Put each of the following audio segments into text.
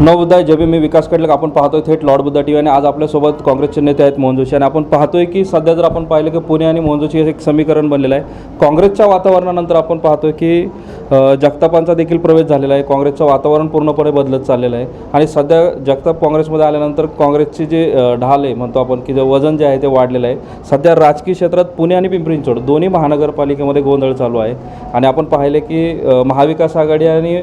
नवोदय जबी मी विकास कडलक आपण पाहतोय थेट लॉर्ड बुद्धा टी आणि आज आपल्यासोबत काँग्रेसचे नेते आहेत मोहन जोशी. आणि आपण पाहतोय की सध्या जर आपण पाहिलं की पुणे आणि मोहन जोशी हे एक समीकरण बनलेलं आहे. काँग्रेसच्या वातावरणानंतर आपण पाहतोय की जगतापांचा देखील प्रवेश झालेला आहे. काँग्रेसचं वातावरण पूर्णपणे बदलत चाललेलं आहे. आणि सध्या जगताप काँग्रेसमध्ये आल्यानंतर काँग्रेसची जे ढाल आहे म्हणतो आपण की जे वजन जे आहे ते वाढलेलं आहे. सध्या राजकीय क्षेत्रात पुणे आणि पिंपरी चिंचवड दोन्ही महानगरपालिकेमध्ये गोंधळ चालू आहे. आणि आपण पाहिले की महाविकास आघाडी आणि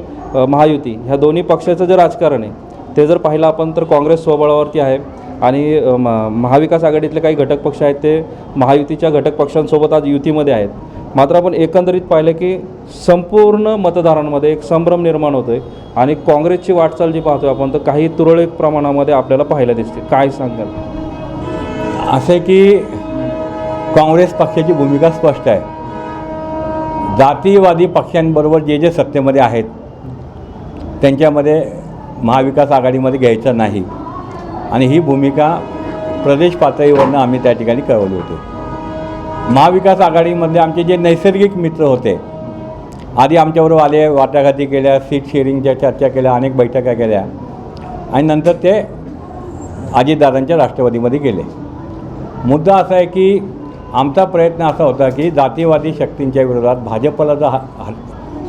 महायुती ह्या दोन्ही पक्षाचं जे राजकारण आहे ते जर पाहिलं आपण तर काँग्रेस स्वबळावरती आहे. आणि म- महाविकास आघाडीतले काही घटक पक्ष आहेत ते महायुतीच्या घटक पक्षांसोबत आज युतीमध्ये आहेत. मात्र आपण एकंदरीत पाहिलं की संपूर्ण मतदारांमध्ये एक संभ्रम निर्माण होतो आहे आणि काँग्रेसची वाटचाल जी पाहतोय आपण तर काही तुरळक प्रमाणामध्ये आपल्याला पाहायला दिसते. काय सांगाल? असे की काँग्रेस पक्षाची भूमिका स्पष्ट आहे. जातीवादी पक्षांबरोबर जे जे सत्तेमध्ये आहेत त्यांच्यामध्ये महाविकास आघाडीमध्ये घ्यायचं नाही. आणि ही भूमिका प्रदेश पातळीवरनं आम्ही त्या ठिकाणी कळवली होती. महाविकास आघाडीमधले आमचे जे नैसर्गिक मित्र होते आधी आमच्याबरोबर आले वाटाघाटी केल्या सीट शेअरिंगच्या चर्चा केल्या अनेक बैठका केल्या. आणि नंतर ते अजितदादांच्या राष्ट्रवादीमध्ये गेले. मुद्दा असा आहे की आमचा प्रयत्न असा होता की जातीवादी शक्तींच्या विरोधात भाजपला जर हा हा-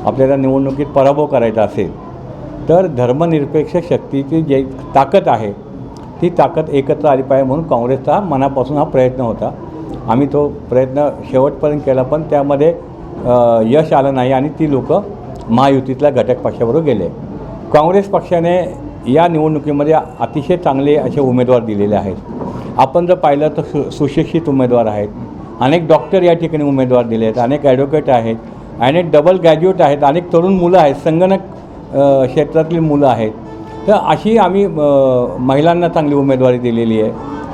आपल्याला निवडणुकीत पराभव करायचा असेल तर धर्मनिरपेक्ष शक्तीची जे ताकद आहे ती ताकद एकत्र आली पाहिजे म्हणून काँग्रेसचा मनापासून हा प्रयत्न होता. आम्ही तो प्रयत्न शेवटपर्यंत केला पण त्यामध्ये यश आलं नाही आणि ती लोक महायुतीतल्या घटक पक्षाबरोबर गेले. काँग्रेस पक्षाने या निवडणुकीमध्ये अतिशय चांगले असे उमेदवार दिलेले आहेत. आपण जर पाहिलं तर सु सुशिक्षित उमेदवार आहेत. अनेक डॉक्टर या ठिकाणी उमेदवार दिले आहेत. अनेक ॲडव्होकेट आहेत. अनेक डबल ग्रॅज्युएट आहेत. अनेक तरुण मुलं आहेत. संगणक क्षेत्रातली मुलं आहेत. तर अशी आम्ही महिलांना चांगली उमेदवारी दिलेली आहे.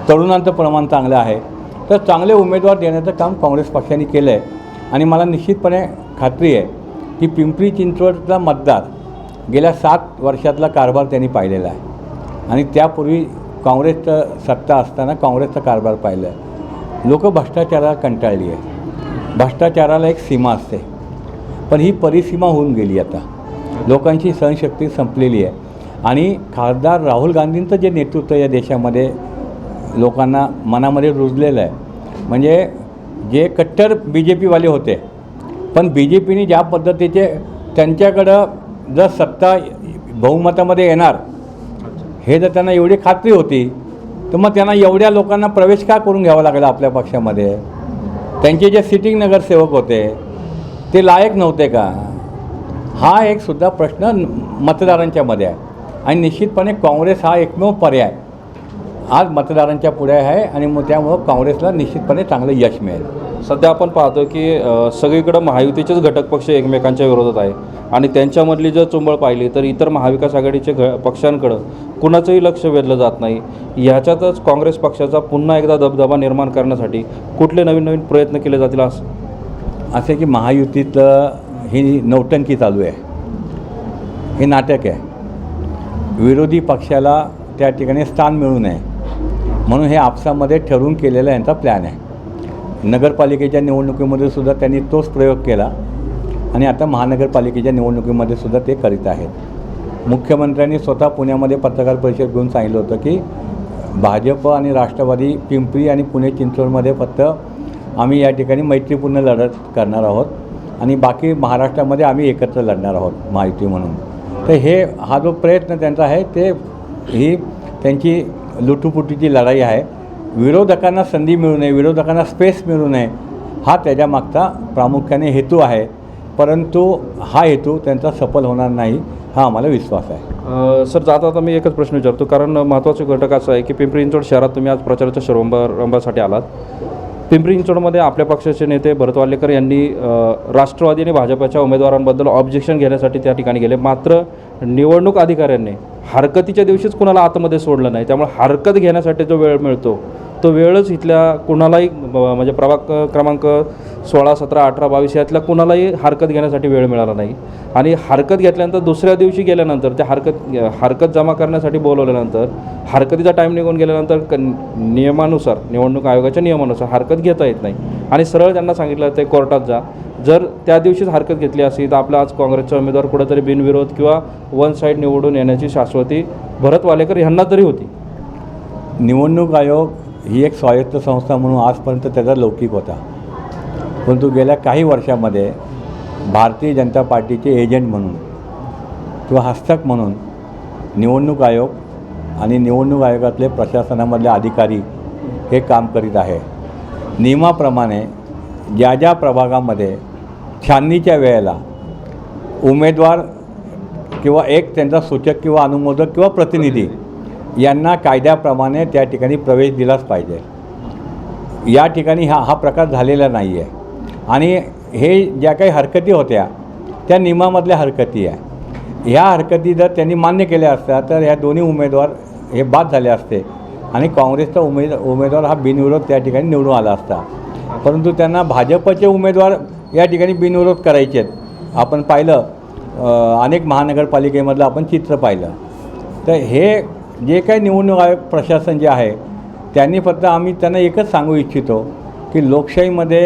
तरुणांचं प्रमाण चांगलं आहे. तर चांगले उमेदवार देण्याचं काम काँग्रेस पक्षाने केलं आहे आणि मला निश्चितपणे खात्री आहे की पिंपरी चिंचवडचा मतदार गेल्या सात वर्षातला कारभार त्यांनी पाहिलेला आहे. आणि त्यापूर्वी काँग्रेसचं सत्ता असताना काँग्रेसचा कारभार पाहिला आहे लोक भ्रष्टाचाराला कंटाळली आहे भ्रष्टाचाराला एक सीमा असते. पण ही परिसीमा होऊन गेली आता. लोकांची सहनशक्ती संपलेली आहे. आणि खासदार राहुल गांधींचं जे नेतृत्व या देशामध्ये लोकांना मनामध्ये रुजलेलं आहे. म्हणजे जे कट्टर बी जे पीवाले होते. पण बी जे पीने ज्या पद्धतीचे त्यांच्याकडं जर सत्ता बहुमतामध्ये येणार हे जर त्यांना एवढी खात्री होती तर मग त्यांना एवढ्या लोकांना प्रवेश का करून घ्यावा लागला आपल्या पक्षामध्ये? त्यांचे जे सिटिंग नगरसेवक होते ते लायक नव्हते का? हा एक सुद्धा प्रश्न मतदारांच्यामध्ये आहे. आणि निश्चितपणे काँग्रेस हा एकमेव पर्याय. आज मतदारांच्या पुढे आहे आणि मग त्यामुळं काँग्रेसला निश्चितपणे चांगलं यश मिळेल. सध्या आपण पाहतो की अ, सगळीकडं महायुतीचेच घटक पक्ष एकमेकांच्या विरोधात आहे. आणि त्यांच्यामधली जर चुंबळ पाहिली तर इतर महाविकास आघाडीचे घ पक्षांकडं कुणाचंही लक्ष वेधलं जात नाही. ह्याच्यातच काँग्रेस पक्षाचा पुन्हा एकदा दबदबा निर्माण करण्यासाठी कुठले नवीन नवीन प्रयत्न केले जातील असं? असे की महायुतीतलं ही नौटंकी चालू आहे. हे नाटक आहे. विरोधी पक्षाला त्या ठिकाणी स्थान मिळू नये. म्हणून हे आपसामध्ये ठरवून केलेला यांचा प्लॅन आहे. नगरपालिकेच्या निवडणुकीमध्ये सुद्धा त्यांनी तोच प्रयोग केला आणि आता महानगरपालिकेच्या निवडणुकीमध्ये सुद्धा ते करीत आहेत. मुख्यमंत्र्यांनी स्वतः पुण्यामध्ये पत्रकार परिषद घेऊन सांगितलं होतं की भाजप आणि राष्ट्रवादी पिंपरी आणि पुणे चिंचवडमध्ये फक्त आम्ही या ठिकाणी मैत्रीपूर्ण लढत करणार आहोत आणि बाकी महाराष्ट्रामध्ये आम्ही एकत्र लढणार आहोत महायुती म्हणून. तर हे हा जो प्रयत्न त्यांचा आहे ते ही त्यांची लुटूपुटीची लढाई आहे. विरोधकांना संधी मिळू नये विरोधकांना स्पेस मिळू नये हा त्याच्यामागचा प्रामुख्याने हेतू आहे. परंतु हा हेतू त्यांचा सफल होणार नाही हा आम्हाला विश्वास आहे. सर जाता आता मी एकच प्रश्न विचारतो कारण महत्त्वाचे घटक असं आहे की पिंपरी चिंचवड शहरात तुम्ही आज प्रचाराच्या शुभारंभासाठी आलात. पिंपरी चिंचवडमध्ये आपल्या पक्षाचे नेते भरत वालेकर यांनी राष्ट्रवादी आणि भाजपच्या उमेदवारांबद्दल ऑब्जेक्शन घेण्यासाठी त्या ठिकाणी गेले. मात्र निवडणूक अधिकाऱ्यांनी हरकतीच्या दिवशीच कुणाला आतमध्ये सोडलं नाही. त्यामुळे हरकत घेण्यासाठी जो वेळ मिळतो तो वेळच इथल्या कुणालाही म्हणजे प्रभाग क्रमांक सोळा सतरा अठरा बावीस यातल्या कुणालाही हरकत घेण्यासाठी वेळ मिळाला नाही. आणि हरकत घेतल्यानंतर दुसऱ्या दिवशी गेल्यानंतर त्या हरकत हरकत जमा करण्यासाठी बोलवल्यानंतर हरकतीचा टाईम निघून गेल्यानंतर क नियमानुसार निवडणूक आयोगाच्या नियमानुसार हरकत घेता येत नाही. आणि सरळ त्यांना सांगितलं ते कोर्टात जा. जर त्या दिवशीच हरकत घेतली असती तर आपला आज काँग्रेसचा उमेदवार कुठेतरी बिनविरोध किंवा वन साईड निवडून येण्याची शाश्वती भरत वालेकर यांना तरी होती. निवडणूक आयोग ही एक स्वायत्त संस्था म्हणून आजपर्यंत त्याचा लौकिक होता. परंतु गेल्या काही वर्षामध्ये भारतीय जनता पार्टीचे एजंट म्हणून किंवा हस्तक म्हणून निवडणूक आयोग आणि निवडणूक आयोगातले प्रशासनामधले अधिकारी हे काम करीत आहे. नियमाप्रमाणे ज्या ज्या प्रभागामध्ये छाननीच्या वेळेला उमेदवार किंवा एक त्यांचा सूचक किंवा अनुमोदक किंवा प्रतिनिधी यांना कायद्याप्रमाणे त्या ठिकाणी प्रवेश दिलाच पाहिजे. या ठिकाणी हा हा प्रकार झालेला नाही आहे आणि हे ज्या काही हरकती होत्या त्या नियमामधल्या हरकती आहे. ह्या हरकती जर त्यांनी मान्य केल्या असत्या तर ह्या दोन्ही उमेदवार हे बाद झाले असते. आणि काँग्रेसचा उमेद उमेदवार हा बिनविरोध त्या ठिकाणी निवडून आला असता. परंतु त्यांना भाजपचे उमेदवार या ठिकाणी बिनविरोध करायचे आहेत आपण पाहिलं अनेक महानगरपालिकेमधलं आपण चित्र पाहिलं. तर हे जे काही निवडणूक आयोग प्रशासन जे आहे त्यांनी फक्त आम्ही त्यांना एकच सांगू इच्छितो की लोकशाहीमध्ये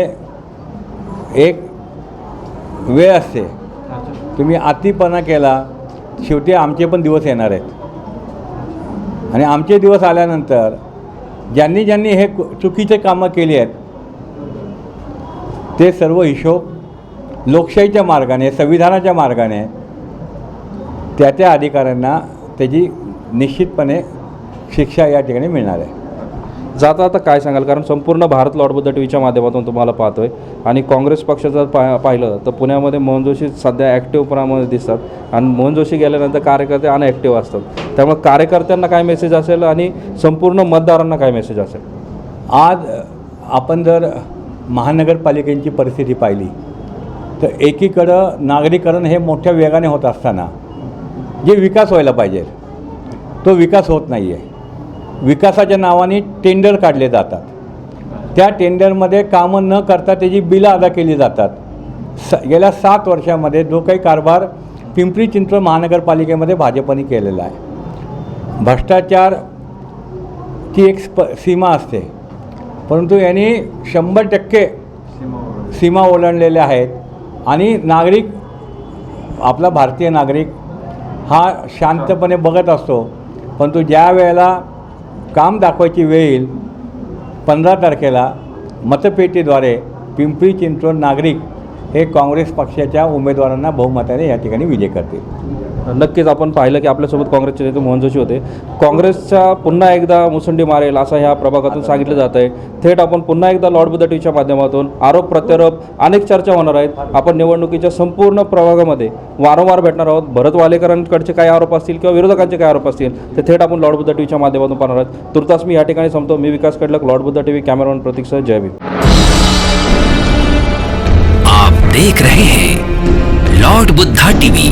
एक वेळ असते. तुम्ही अतिपणा केला शेवटी आमचे पण दिवस येणार आहेत. आणि आमचे दिवस आल्यानंतर ज्यांनी ज्यांनी हे चुकीचे कामं केली आहेत ते सर्व हिशोब लोकशाहीच्या मार्गाने संविधानाच्या मार्गाने त्या त्या अधिकाऱ्यांना त्याची निश्चितपणे शिक्षा या ठिकाणी मिळणार आहे. जाता आता काय सांगाल? कारण संपूर्ण भारत लॉडबद्दल टी व्हीच्या माध्यमातून तुम्हाला पाहतो आहे आणि काँग्रेस पक्षाचं पा पाहिलं तर पुण्यामध्ये मोहन जोशी सध्या ॲक्टिव्हपणामध्ये दिसतात. आणि मोहन जोशी गेल्यानंतर कार्यकर्ते अनॲक्टिव्ह असतात. त्यामुळे कार्यकर्त्यांना काय मेसेज असेल आणि संपूर्ण मतदारांना काय मेसेज असेल? आज आपण जर महानगरपालिकेची परिस्थिती पाहिली तर एकीकडं नागरीकरण हे मोठ्या वेगाने होत असताना जे विकास व्हायला पाहिजे तो विकास होत नाही आहे विकासाच्या नावाने टेंडर काढले जातात. त्या टेंडरमध्ये कामं न करता त्याची बिलं अदा केली जातात. स गेल्या सात वर्षामध्ये जो काही कारभार पिंपरी चिंचवड महानगरपालिकेमध्ये भाजपने केलेला आहे. भ्रष्टाचार ती एक स्प सीमा असते. परंतु यांनी शंभर टक्के सीमा ओलांडलेल्या आहेत आणि नागरिक आपला भारतीय नागरिक हा शांतपणे बघत असतो. परंतु ज्या वेळेला काम दाखवायची वेळ येईल पंधरा तारखेला मतपेटीद्वारे पिंपरी चिंचवड नागरिक हे काँग्रेस पक्षाच्या उमेदवारांना बहुमताने या ठिकाणी विजय करतील. नक्कीच आपण पाहिलं की आपल्यासोबत काँग्रेसचे नेते मोहन जोशी होते. काँग्रेसच्या पुन्हा एकदा मुसंडी मारेल असं ह्या प्रभागातून सांगितलं जात आहे थेट आपण पुन्हा एकदा लॉर्ड बुद्ध टीव्हीच्या माध्यमातून आरोप प्रत्यारोप अनेक चर्चा होणार आहेत. आपण निवडणुकीच्या संपूर्ण प्रभागामध्ये वारंवार भेटणार आहोत. भरत वालेकरांकडचे काय आरोप असतील किंवा विरोधकांचे काय आरोप असतील ते थेट आपण लॉर्ड बुद्ध टीव्हीच्या माध्यमातून पाहणार आहोत. तुर्तास मी या ठिकाणी संपतो. मी Vikas Kadlak lord Buddha TV cameraman Pratiksha जय भीम. आप देख रहे हैं लॉर्ड बुद्धा टीवी।